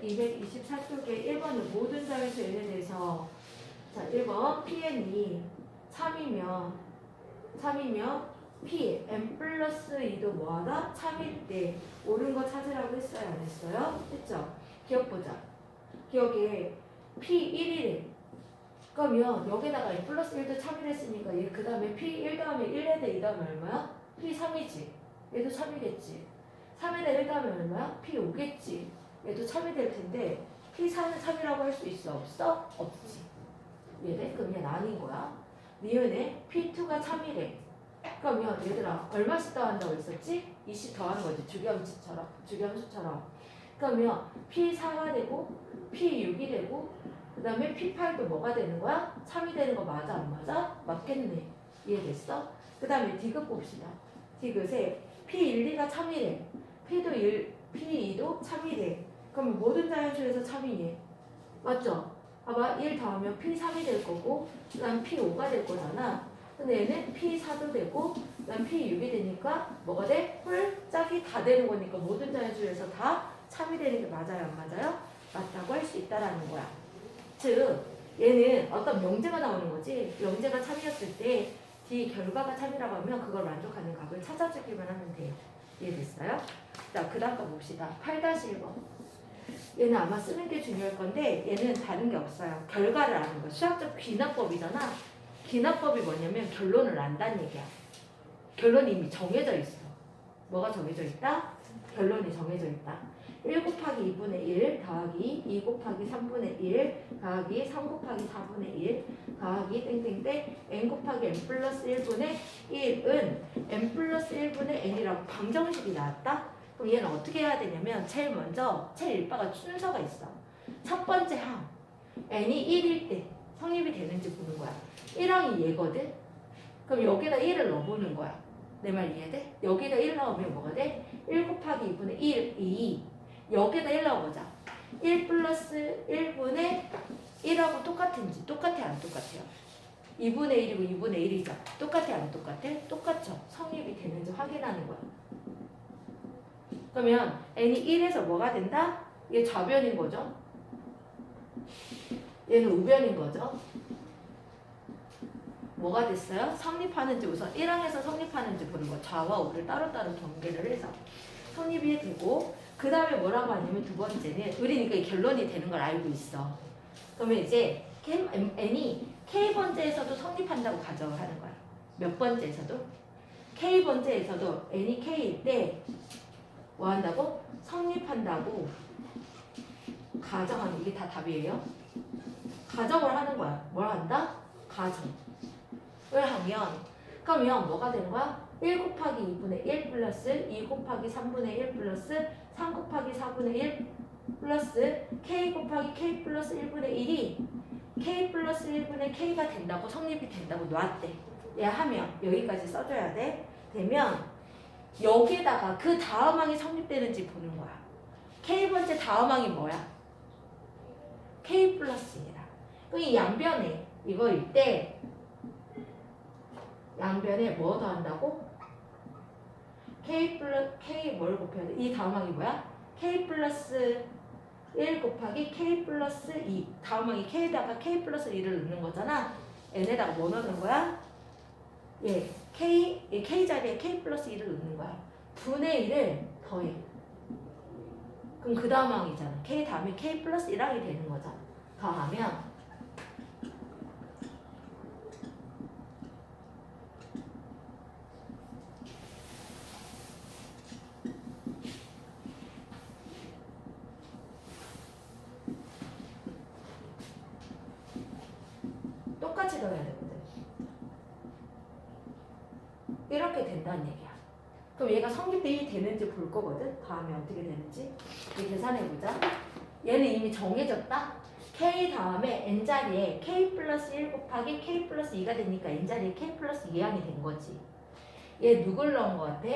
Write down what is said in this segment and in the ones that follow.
224쪽에 1번은 모든 n에 대해서 자 1번 pn이 3이면 3이면 p n 플러스 2도 뭐하다? 3일 때 옳은 거 찾으라고 했어요 안 했어요? 했죠? 기억 보자 기억에 p 1이래 그러면 여기다가 n 플러스 1도 3일 했으니까 얘 그 다음에 p 1 다음에 1에 대해 2 다음에 얼마야? p 3이지 얘도 3이겠지 3에 대해 1 다음에 얼마야? p 5겠지 얘도 3이 될 텐데 P4는 3이라고 할 수 있어? 없어? 없지. 얘네? 그럼 얘 아닌 거야? 니은에 P2가 3이래. 그러면 얘들아 얼마씩 더한다고 했었지? 20 더하는 거지. 주기함수처럼 주기함수처럼. 그러면 P4가 되고 P6이 되고 그 다음에 P8도 뭐가 되는 거야? 3이 되는 거 맞아? 안 맞아? 맞겠네. 이해됐어? 그 다음에 디귿 봅시다. 디귿에 P1, 2가 3이래. P도 1, P2도 3이래 그럼 모든 자연수에서 3이니 맞죠? 봐봐 1 더하면 P3이 될 거고 그 다음 P5가 될 거잖아 근데 얘는 P4도 되고 그 다음 P6이 되니까 뭐가 돼? 홀짝이 다 되는 거니까 모든 자연수에서 다 3이 되는 게 맞아요 안 맞아요? 맞다고 할 수 있다라는 거야 즉 얘는 어떤 명제가 나오는 거지 명제가 3이었을 때 D 결과가 3이라고 하면 그걸 만족하는 값을 찾아주기만 하면 돼요 이해됐어요? 자, 그 다음 거 봅시다. 8-1번. 얘는 아마 쓰는 게 중요할 건데 얘는 다른 게 없어요. 결과를 아는 거. 수학적 귀납법이잖아. 귀납법이 뭐냐면 결론을 안다는 얘기야. 결론이 이미 정해져 있어. 뭐가 정해져 있다? 결론이 정해져 있다. 1 곱하기 2분의 1 더하기 2 곱하기 3분의 1 더하기 3 곱하기 4분의 1 더하기 땡땡땡 n 곱하기 n 플러스 1분의 1은 n 플러스 1분의 n이라고 방정식이 나왔다? 그럼 얘는 어떻게 해야 되냐면 제일 먼저 제일 일바가 순서가 있어. 첫 번째 항 n이 1일 때 성립이 되는지 보는 거야. 1항이 얘거든? 그럼 여기다 1을 넣어보는 거야. 내 말 이해돼? 여기다 1 넣으면 뭐가 돼? 1 곱하기 2분의 1, 2 여기다 1 넣어보자. 1 플러스 1분의 1하고 똑같은지 똑같아 안 똑같아요? 2분의 1이고 2분의 1이죠. 똑같아 안 똑같아? 똑같죠. 성립이 되는지 확인하는 거야. 그러면 n이 1에서 뭐가 된다? 이게 좌변인 거죠. 얘는 우변인 거죠. 뭐가 됐어요? 성립하는지 우선 1항에서 성립하는지 보는 거. 좌와 우를 따로따로 경계를 해서 성립이 되고 그 다음에 뭐라고 하냐면 두 번째는 우리니까 이 결론이 되는 걸 알고 있어. 그러면 이제 n이 K번째에서도 성립한다고 가정을 하는 거야. 몇 번째에서도? K번째에서도 n이 K일 때 뭐 한다고? 성립한다고 가정하는 이게 다 답이에요. 가정을 하는 거야. 뭘 한다? 가정을 하면 그러면 뭐가 되는 거야? 1 곱하기 2분의 1 플러스 2 곱하기 3분의 1 플러스 3 곱하기 4분의 1 플러스 k 곱하기 k 플러스 1분의 1이 k 플러스 1분의 k가 된다고 성립이 된다고 놨대. 얘 하면 여기까지 써줘야 돼. 되면 여기에다가 그 다음 항이 성립되는지 보는 거야. k번째 다음 항이 뭐야? k 플러스 1이라. 그럼 이 양변에 이거일 때 양변에 뭐 더한다고? k 플러스 k 뭘 곱해야 돼? 이 다음 항이 뭐야? k 플러스 1 곱하기 k 플러스 2 다음 항이 k에다가 k 플러스 2를 넣는 거잖아 n에다가 뭐 넣는 거야? 예, k, 예, k 자리에 k 플러스 1을 넣는 거야. 분의 1을 더해. 그럼 그 다음 항이잖아. K 다음에 k 플러스 1항이 되는 거잖아. 더하면 똑같이 넣어야 되거든. 이렇게 된다는 얘기야. 그럼 얘가 성립이 되는지 볼 거거든. 다음에 어떻게 되는지. 이 계산해 보자. 얘는 이미 정해졌다. k 다음에 n 자리에 k 플러스 1 곱하기 k 플러스 2가 되니까 n 자리에 k 플러스 2항이 된 거지. 얘 누굴 넣은 거 같아?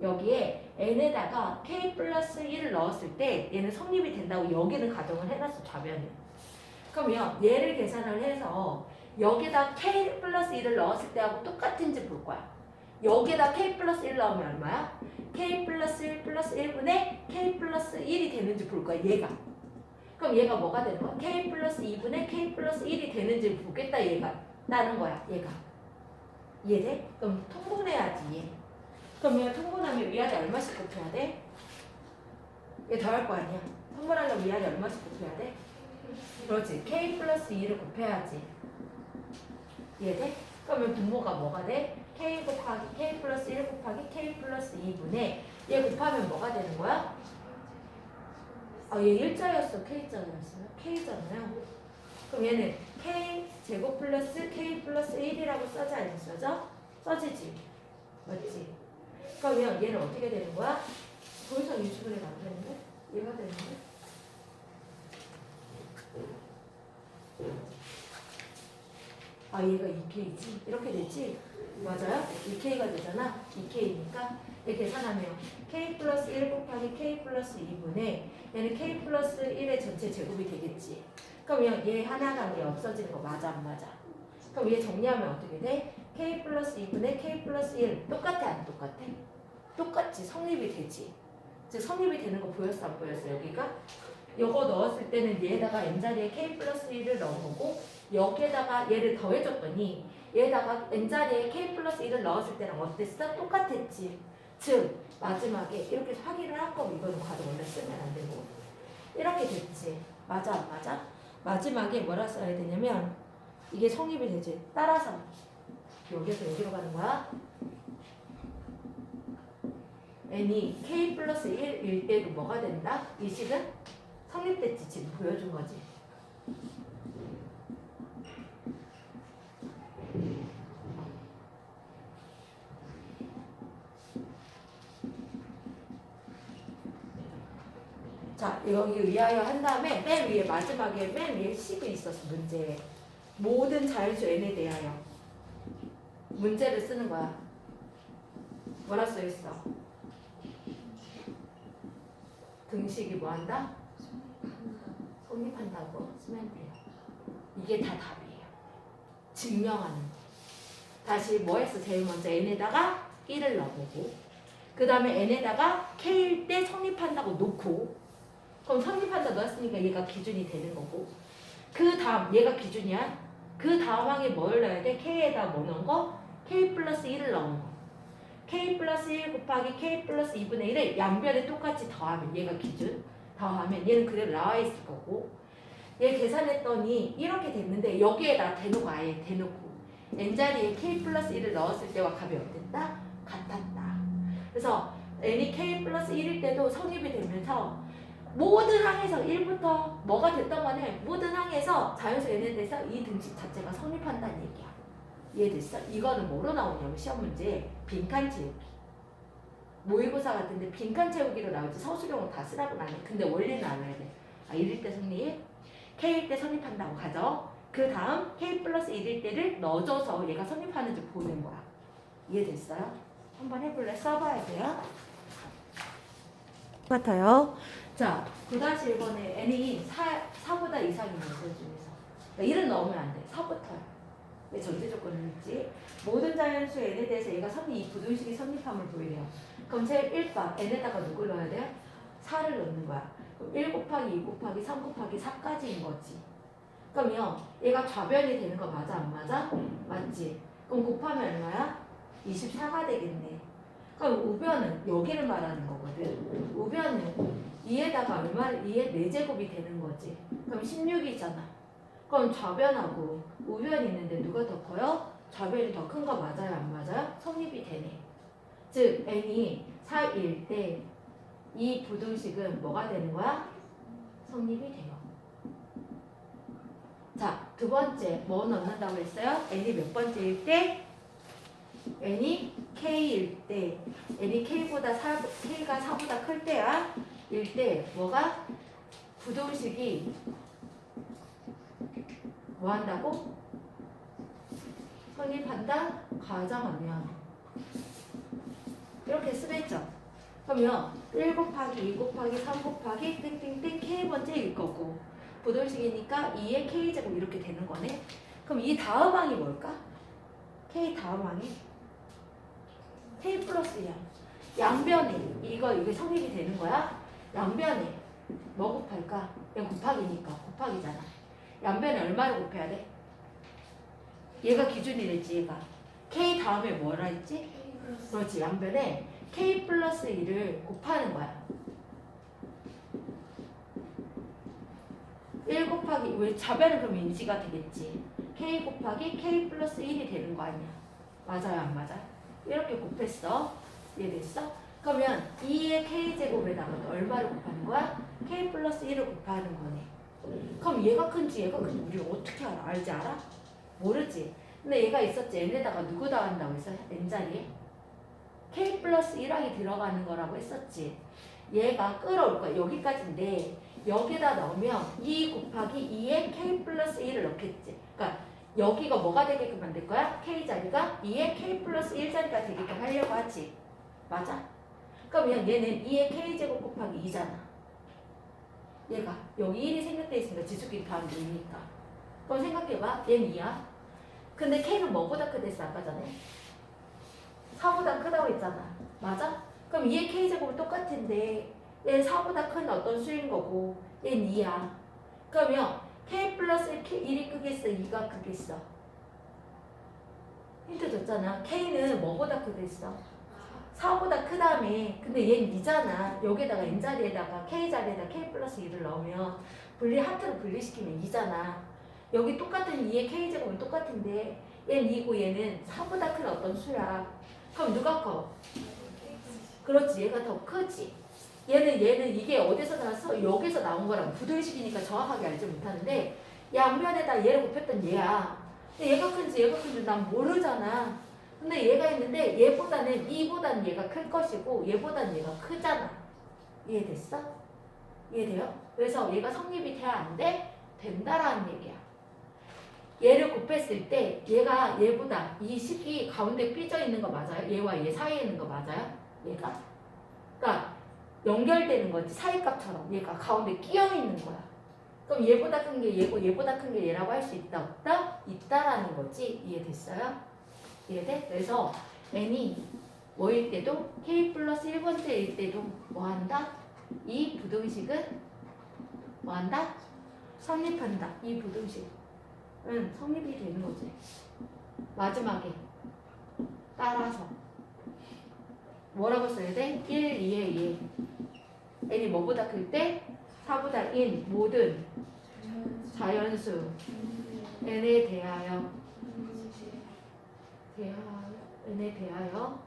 여기에 n에다가 k 플러스 1을 넣었을 때 얘는 성립이 된다고 여기는 가정을 해놨어 좌변에. 그러면 얘를 계산을 해서 여기다 k 플러스 1을 넣었을 때하고 똑같은지 볼 거야. 여기에다 k 플러스 1 나오면 얼마야? k 플러스 1 플러스 1분의 k 플러스 1이 되는지 볼 거야 얘가 그럼 얘가 뭐가 되는 거야? k 플러스 2분의 k 플러스 1이 되는지 보겠다 얘가 나는 거야 얘가 이해돼? 그럼 통분해야지 얘 그럼 얘 통분하면 위아래 얼마씩 곱해야 돼? 얘 더할 거 아니야 통분하려면 위아래 얼마씩 곱해야 돼? 그렇지 k 플러스 2를 곱해야지 이해돼? 그러면 분모가 뭐가 돼? K 곱하기 k 플러스 1 곱하기 k 플러스 2분의 얘 곱하면 뭐가 되는 거야? 아, 얘 일자였어. K자였어요. K잖아요. 그럼 얘는 K 제곱 플러스 K 플러스 1이라고 써지 안 써져? 써지지. 맞지? 그러면 얘는 어떻게 되는 거야? 더 이상 유추분해가 안 되는데? 얘가 되는데? 아, 얘가 2K지? 이렇게 되지? 맞아요? 2K가 되잖아? 2K니까 얘 계산하면 K 플러스 1 곱하기 K 플러스 2분의 얘는 K 플러스 1의 전체 제곱이 되겠지. 그럼 얘, 얘 하나가 얘 없어지는 거 맞아 안 맞아? 그럼 얘 정리하면 어떻게 돼? K 플러스 2분의 K 플러스 1 똑같아 안 똑같아? 똑같지 성립이 되지. 즉 성립이 되는 거 보였어 안 보였어 여기가? 요거 넣었을 때는 얘에다가 n자리에 K 플러스 1을 넣은 거고 여기에다가 얘를 더해줬더니 얘에다가 n자리에 K 플러스 1을 넣었을 때랑 어땠어? 똑같았지. 즉 마지막에 이렇게 확인을 할 거면 이거는 과도 원래 쓰면 안 되고 이렇게 됐지. 맞아 안 맞아? 마지막에 뭐라 써야 되냐면 이게 성립이 되지. 따라서 여기서 여기로 가는 거야. n이 k 플러스 1일 때도 뭐가 된다? 이 식은 성립됐지 지금 보여준 거지. 자, 여기 위하여 한 다음에 맨 위에 마지막에 맨 위에 식이 있었어 문제에 모든 자연수 n에 대하여 문제를 쓰는 거야. 뭐라 써 있어? 등식이 뭐 한다? 성립한다고 쓰면 돼요. 이게 다 답이에요. 증명하는 거. 다시 뭐 했어? 제일 먼저 n에다가 1을 넣어보고 그 다음에 n에다가 k일 때 성립한다고 놓고 그럼 성립한다 넣었으니까 얘가 기준이 되는 거고 그 다음 얘가 기준이야 그 다음 항에 뭘 넣어야 돼? k에다 뭐 넣은 거? k 플러스 1을 넣은 거 k 플러스 1 곱하기 k 플러스 2분의 1을 양변에 똑같이 더하면 얘가 기준 더하면 얘는 그대로 나와 있을 거고 얘 계산했더니 이렇게 됐는데 여기에다 대놓고 아예 대놓고 n자리에 k 플러스 1을 넣었을 때와 값이 어땠다? 같았다 그래서 n이 k 플러스 1일 때도 성립이 되면서 모든 항에서 1부터 뭐가 됐던 간에 모든 항에서 자연수 n에 대해서 이 등식 자체가 성립한다는 얘기야. 이해됐어? 이거는 뭐로 나오냐면 시험 문제 빈칸 채우기. 모의고사 같은데 빈칸 채우기로 나오지 서술형은 다 쓰라고는 안 해. 근데 원리는 알아야 돼. 아 1일 때 성립, k일 때 성립한다고 가죠. 그 다음 k 플러스 1일 때를 넣어줘서 얘가 성립하는지 보는 거야. 이해됐어요? 한번 해볼래? 써봐야 돼요. 같아요. 자, 9다시 1번에 n이 4, 4보다 이상인 것들 중에서. 그러니까 1은 넣으면 안 돼. 4부터요. 왜 전제 조건을 했지? 모든 자연수 n에 대해서 얘가 성립, 이 부등식이 성립함을 보이래요. 그럼 제일 1번 n에다가 누굴 넣어야 돼? 4를 넣는 거야. 그럼 1 곱하기 2 곱하기 3 곱하기 4까지인 거지. 그럼요, 얘가 좌변이 되는 거 맞아 안 맞아? 맞지? 그럼 곱하면 얼마야? 24가 되겠네. 그럼 우변은 여기를 말하는 거거든. 우변은 2에다가 얼마, 2에 4제곱이 되는 거지. 그럼 16이잖아. 그럼 좌변하고 우변이 있는데 누가 더 커요? 좌변이 더 큰 거 맞아요? 안 맞아요? 성립이 되네. 즉, n이 4일 때 이 부등식은 뭐가 되는 거야? 성립이 돼요. 자, 두 번째, 뭐 넣는다고 했어요? n이 몇 번째일 때? n이 k일 때, n이 k보다 4, k가 4보다 클 때야? 일 때, 뭐가? 부등식이 뭐 한다고? 성립한다? 가정하면 이렇게 쓰랬죠. 그러면 1 곱하기 2 곱하기 3 곱하기 땡땡땡 k번째일 거고 부등식이니까 2의 k제곱 이렇게 되는 거네. 그럼 이 다음 항이 뭘까? k 다음 항이 k 플러스 2야. 양변에 이거 이게 성립이 되는 거야? 양변에 뭐 곱할까? 그냥 곱하기니까 곱하기잖아. 양변에 얼마를 곱해야 돼? 얘가 기준이 됐지 얘가. k 다음에 뭐라 했지? 그렇지 양변에 k 플러스 1을 곱하는 거야. 1 곱하기 왜 자변은 그럼 인지가 되겠지. k 곱하기 k 플러스 1이 되는 거 아니야. 맞아요 안 맞아요? 이렇게 곱했어. 이해됐어? 그러면 2의 k제곱에다가 너 얼마를 곱하는 거야? k 플러스 1을 곱하는 거네. 그럼 얘가 큰지 얘가 큰지 우리 어떻게 알아? 알지 알아? 모르지. 근데 얘가 있었지. n에다가 누구 더한다고 했어? n자리에? k 플러스 1항이 들어가는 거라고 했었지. 얘가 끌어올 거야. 여기까지인데 여기다 넣으면 2 곱하기 2에 k 플러스 1을 넣겠지. 그러니까 여기가 뭐가 되게끔 만들 거야? k 자리가 2에 k 플러스 1 자리가 되게끔 하려고 하지. 맞아? 그러면 얘는 2의 k제곱 곱하기 2잖아. 얘가 여기 1이 생략돼 있으니까 지수끼리 더하면 2니까. 그럼 생각해봐. 얘는 2야. 근데 k는 뭐보다 크댔어 아까 전에? 4보다 크다고 했잖아. 맞아? 그럼 2의 k제곱은 똑같은데 얘는 4보다 큰 어떤 수인 거고 얘는 2야. 그러면 k 플러스 1이 크겠어? 2가 크겠어? 힌트 줬잖아. k는 뭐보다 크겠어? 4보다 크다며. 근데 얘는 2잖아. 여기다가 n자리에다가 k자리에다 k 플러스 1을 넣으면 분리 하트로 분리시키면 2잖아. 여기 똑같은 2의 k제곱은 똑같은데 얘는 2고 얘는 4보다 큰 어떤 수야. 그럼 누가 커? 그렇지. 얘가 더 크지. 얘는 얘는 이게 어디서 나왔어? 여기서 나온 거랑 부등식이니까 정확하게 알지 못하는데 양변에다 얘를 곱했던 얘야. 근데 얘가 큰지 얘가 큰지 난 모르잖아. 근데 얘가 있는데 얘보다는 이보다는 얘가 클 것이고 얘보다는 얘가 크잖아. 이해됐어? 이해돼요? 그래서 얘가 성립이 돼야 안 돼? 된다라는 얘기야. 얘를 곱했을 때 얘가 얘보다 이 식이 가운데 삐져 있는 거 맞아요? 얘와 얘 사이에 있는 거 맞아요? 얘가? 그러니까 연결되는 거지 사이값처럼 얘가 가운데 끼어 있는 거야. 그럼 얘보다 큰 게 얘고 얘보다 큰 게 얘라고 할 수 있다 없다? 있다라는 거지 이해됐어요? 이해돼? 그래서 n이 뭐일 때도 k 플러스 1번째일 때도 뭐 한다? 이 부등식은 뭐 한다? 성립한다. 이 부등식은 성립이 되는 거지. 마지막에 따라서 뭐라고 써야 돼? 1, 2에 2. n이 뭐보다 클 때? 4보다 인 모든 자연수 n에 대하여 대하여 n에 대하여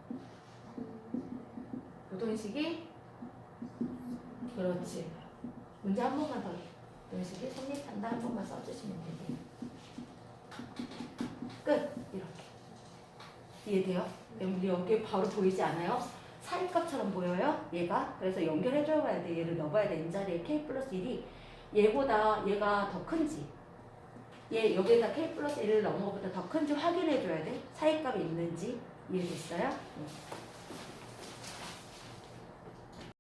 부동식이 그렇지. 문제 한 번만 더. 해. 부동식이 성립한다. 한 번만 써주시면 되세요 끝. 이렇게. 이해돼요? 여기 여기 바로 보이지 않아요? 사이값처럼 보여요? 얘가? 그래서 연결해줘야 돼. 얘를 넣어봐야 돼. n자리에 k 플러스 1이 얘보다 얘가 더 큰지 얘 여기에다 k 플러스 1을 넣은 것보다 더 큰지 확인해 줘야 돼 사이값이 있는지 이해됐어요? 응.